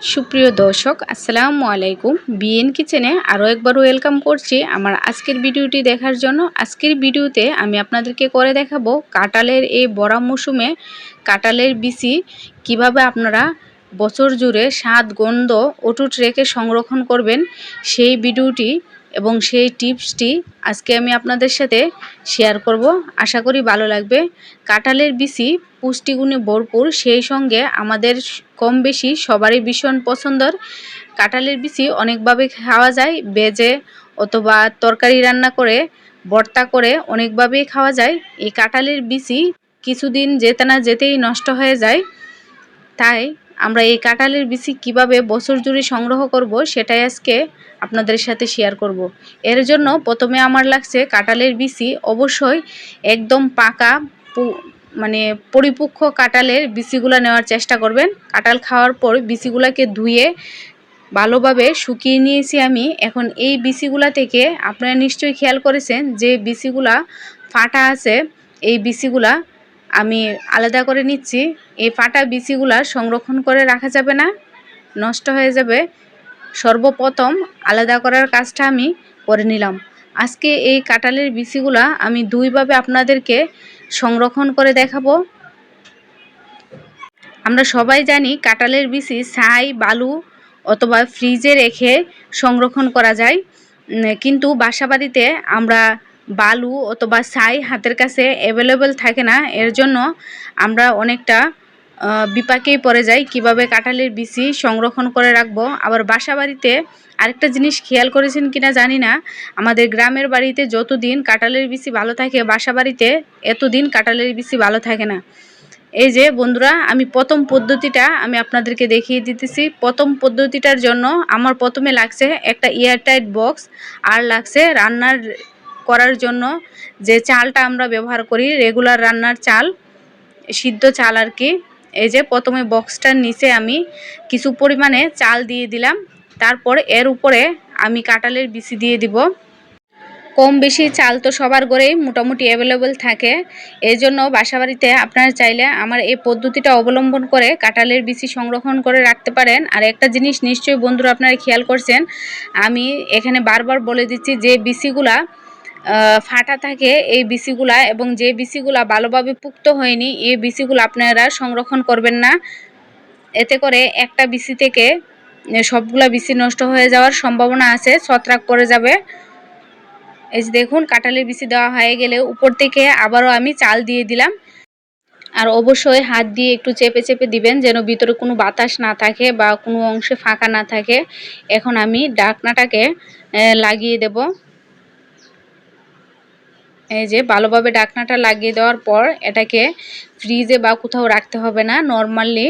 সুপ্রিয় দর্শক, আসসালামু আলাইকুম। বিএন কিচেনে আরও একবার ওয়েলকাম করছি আমার আজকের ভিডিওটি দেখার জন্য। আজকের ভিডিওতে আমি আপনাদেরকে করে দেখাবো কাটালের এই বড়া মৌসুমে কাটালের বিসি কীভাবে আপনারা বছর জুড়ে স্বাদ, গন্ধ অটুট রেখে সংরক্ষণ করবেন। সেই ভিডিওটি এবং সেই টিপসটি আজকে আমি আপনাদের সাথে শেয়ার করব। আশা করি ভালো লাগবে। কাঁঠালের বিচি পুষ্টিগুণে ভরপুর, সেই সঙ্গে আমাদের কম বেশি সবারই ভীষণ পছন্দর। কাঁঠালের বিচি অনেকভাবে খাওয়া যায় বেজে অথবা তরকারি রান্না করে, ভর্তা করে অনেকভাবেই খাওয়া যায়। এই কাঁঠালের বিচি কিছুদিন যেতে না যেতেই নষ্ট হয়ে যায়। তাই আমরা এই কাঁঠালের বিচি কীভাবে বছর জুড়ে সংগ্রহ করব সেটাই আজকে আপনাদের সাথে শেয়ার করব। এর জন্য প্রথমে আমার লাগছে কাঁঠালের বিচি। অবশ্যই একদম পাকা মানে পরিপক্ষ কাঁঠালের বিচিগুলো নেওয়ার চেষ্টা করবেন। কাঁঠাল খাওয়ার পর বিচিগুলাকে ধুয়ে ভালোভাবে শুকিয়ে নিয়েছি আমি। এখন এই বিচিগুলা থেকে আপনারা নিশ্চয়ই খেয়াল করেছেন যে বিচিগুলা ফাটা আছে। এই বিচিগুলা আমি আলাদা করে নিচ্ছি। এই ফাটা বিচিগুলা সংরক্ষণ করে রাখা যাবে না, নষ্ট হয়ে যাবে। সর্বপ্রথম আলাদা করার কাজটা আমি করে নিলাম। আজকে এই কাঁঠালের বিচিগুলা আমি দুইভাবে আপনাদেরকে সংরক্ষণ করে দেখাবো। আমরা সবাই জানি কাঁঠালের বিচি ছাই, বালু অথবা ফ্রিজে রেখে সংরক্ষণ করা যায়। কিন্তু বাসাবাড়িতে আমরা বালু অথবা ছাই হাতের কাছে অ্যাভেলেবেল থাকে না। এর জন্য আমরা অনেকটা বিপাকেই পড়ে যাই কীভাবে কাঁঠালের বিচি সংরক্ষণ করে রাখব। আবার বাসা বাড়িতে আরেকটা জিনিস খেয়াল করেছেন কিনা জানি না। আমাদের গ্রামের বাড়িতে যতদিন কাঁঠালের বিচি ভালো থাকে বাসা বাড়িতে এতদিন কাঁঠালের বিচি ভালো থাকে না। এই যে বন্ধুরা, আমি প্রথম পদ্ধতিটা আমি আপনাদেরকে দেখিয়ে দিতেছি। প্রথম পদ্ধতিটার জন্য আমার প্রথমে লাগছে একটা এয়ারটাইট বক্স, আর লাগছে রান্নার করার জন্য যে চালটা আমরা ব্যবহার করি রেগুলার রান্নার চাল, সিদ্ধ চাল আর কি। এই যে প্রথমে বক্সটার নিচে আমি কিছু পরিমাণে চাল দিয়ে দিলাম। তারপর এর উপরে আমি কাঁঠালের বিচি দিয়ে দিব। কম বেশি চাল তো সবার ঘরেই মোটামুটি অ্যাভেলেবেল থাকে। এই জন্য বাসাবাড়িতে আপনারা চাইলে আমার এই পদ্ধতিটা অবলম্বন করে কাঁঠালের বিচি সংরক্ষণ করে রাখতে পারেন। আর একটা জিনিস নিশ্চয়ই বন্ধুরা আপনারা খেয়াল করছেন, আমি এখানে বারবার বলে দিচ্ছি যে বিচিগুলা ফাটা থাকে এই বিচিগুলা এবং যে বিচিগুলা ভালোভাবে পুক্ত হয়নি, এই বিচিগুলো আপনারা সংরক্ষণ করবেন না। এতে করে একটা বিসি থেকে সবগুলা বিচি নষ্ট হয়ে যাওয়ার সম্ভাবনা আছে, ছত্রাক পড়ে যাবে। এই যে দেখুন, কাঁঠালের বিসি দেওয়া হয়ে গেলে উপর থেকে আবারও আমি চাল দিয়ে দিলাম। আর অবশ্যই হাত দিয়ে একটু চেপে চেপে দিবেন যেন ভিতরে কোনো বাতাস না থাকে বা কোনো অংশে ফাঁকা না থাকে। এখন আমি ডাকনাটাকে লাগিয়ে দেব। এই যে ভালোভাবে ডাকনাটা লাগিয়ে দেওয়ার পর এটাকে ফ্রিজে বা কোথাও রাখতে হবে না। নর্মালি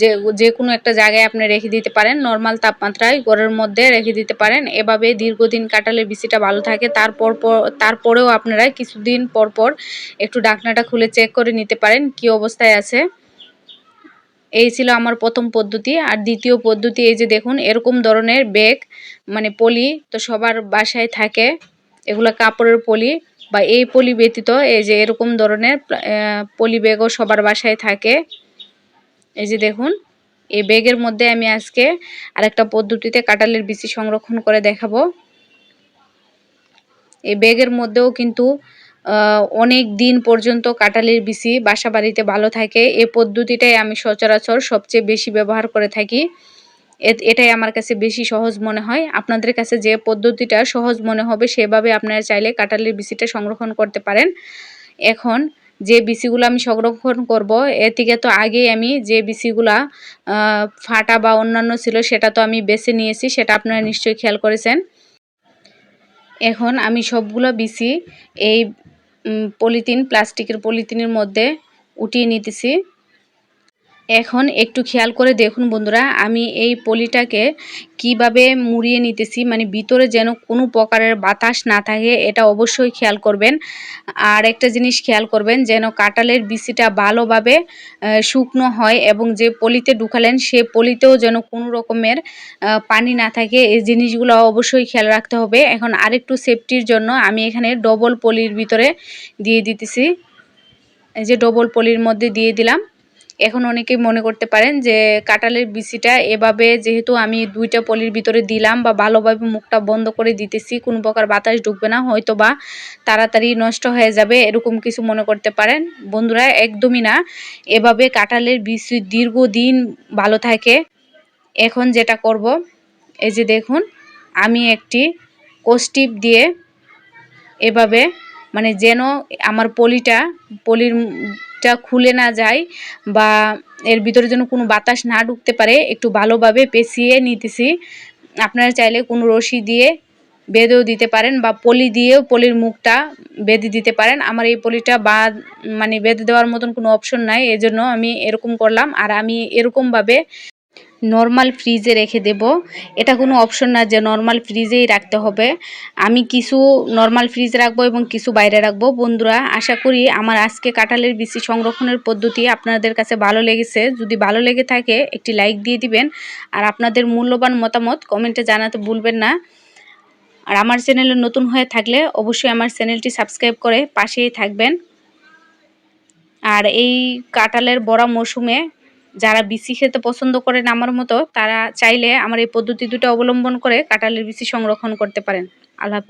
যে যে কোনো একটা জায়গায় আপনি রেখে দিতে পারেন। নর্মাল তাপমাত্রায় ঘরের মধ্যে রেখে দিতে পারেন। এভাবে দীর্ঘদিন কাটালে বিচিটা ভালো থাকে। তারপর তারপরেও আপনারা কিছুদিন পর পর একটু ডাকনাটা খুলে চেক করে নিতে পারেন কি অবস্থায় আছে। এই ছিল আমার প্রথম পদ্ধতি। আর দ্বিতীয় পদ্ধতি এই যে দেখুন, এরকম ধরনের ব্যাগ মানে পলি তো সবার বাসায় থাকে। এগুলো কাপড়ের পলি বা এই পলি ব্যতীত, এই যে এরকম ধরনের পলি ব্যাগও সবার বাসায় থাকে। এই যে দেখুন, এই ব্যাগের মধ্যে আমি আজকে আরেকটা পদ্ধতিতে কাটালের বিচি সংরক্ষণ করে দেখাবো। এই ব্যাগের মধ্যেও কিন্তু অনেক দিন পর্যন্ত কাটালের বিচি বাসা বাড়িতে ভালো থাকে। এই পদ্ধতিটাই আমি সচরাচর সবচেয়ে বেশি ব্যবহার করে থাকি। এটাই আমার কাছে বেশি সহজ মনে হয়। আপনাদের কাছে যে পদ্ধতিটা সহজ মনে হবে, সেভাবে আপনারা চাইলে কাঁঠালের বিচিটা সংরক্ষণ করতে পারেন। এখন যে বিচিগুলো আমি সংরক্ষণ করব, এর থেকে তো আগেই আমি যে বিচিগুলা ফাটা বা অন্যান্য ছিল, সেটা তো আমি বেছে নিয়েছি, সেটা আপনারা নিশ্চয়ই খেয়াল করেছেন। এখন আমি সবগুলো বিচি এই পলিথিন, প্লাস্টিকের পলিথিনের মধ্যে উঠিয়ে নিতেছি। এখন একটু খেয়াল করে দেখুন বন্ধুরা, আমি এই পলিটাকে কীভাবে মুড়িয়ে নিতেছি মানে ভিতরে যেন কোনো প্রকারের বাতাস না থাকে, এটা অবশ্যই খেয়াল করবেন। আর একটা জিনিস খেয়াল করবেন, যেন কাটালের বিচিটা ভালোভাবে শুকনো হয় এবং যে পলিতে ঢুকালেন, সে পলিতেও যেন কোনো রকমের পানি না থাকে, এই জিনিসগুলো অবশ্যই খেয়াল রাখতে হবে। এখন আরেকটু সেফটির জন্য আমি এখানে ডবল পলির ভিতরে দিয়ে দিতেছি। এই যে ডবল পলির মধ্যে দিয়ে দিলাম। এখন অনেকেই মনে করতে পারেন যে কাঁঠালের বিচিটা এভাবে যেহেতু আমি দুইটা পলির ভিতরে দিলাম বা ভালোভাবে মুখটা বন্ধ করে দিতেছি, কোনো প্রকার বাতাস ঢুকবে না হয়তো বা তাড়াতাড়ি নষ্ট হয়ে যাবে, এরকম কিছু মনে করতে পারেন। বন্ধুরা, একদমই না। এভাবে কাঁঠালের বিচি দীর্ঘদিন ভালো থাকে। এখন যেটা করব, এই যে দেখুন, আমি একটি কোস্টিপ দিয়ে এভাবে মানে যেন আমার পলিটা পলিরটা খুলে না যায় বা এর ভিতরে যেন কোনো বাতাস না ঢুকতে পারে, একটু ভালোভাবে পেঁচিয়ে নিতেছি। আপনারা চাইলে কোনো রশি দিয়ে বেঁধেও দিতে পারেন বা পলি দিয়েও পলির মুখটা বেঁধে দিতে পারেন। আমার এই পলিটা বা মানে বেঁধে দেওয়ার মতন কোনো অপশন নাই, এজন্য আমি এরকম করলাম। আর আমি এরকমভাবে নর্মাল ফ্রিজে রেখে দেব। এটা কোনো অপশন না যে নর্মাল ফ্রিজেই রাখতে হবে। আমি কিছু নর্মাল ফ্রিজ রাখব এবং কিছু বাইরে রাখব। বন্ধুরা, আশা করি আমার আজকে কাঁঠালের বিচি সংরক্ষণের পদ্ধতি আপনাদের কাছে ভালো লেগেছে। যদি ভালো লেগে থাকে, একটি লাইক দিয়ে দিবেন। আর আপনাদের মূল্যবান মতামত কমেন্টে জানাতে ভুলবেন না। আর আমার চ্যানেলে নতুন হয়ে থাকলে অবশ্যই আমার চ্যানেলটি সাবস্ক্রাইব করে পাশেই থাকবেন। আর এই কাঁঠালের বড়া মৌসুমে যারা বিসি খেতে পছন্দ করেন আমার মতো, তারা চাইলে আমার এই পদ্ধতি দুটো অবলম্বন করে কাঁঠালের বিসি সংরক্ষণ করতে পারেন। আল্লাহ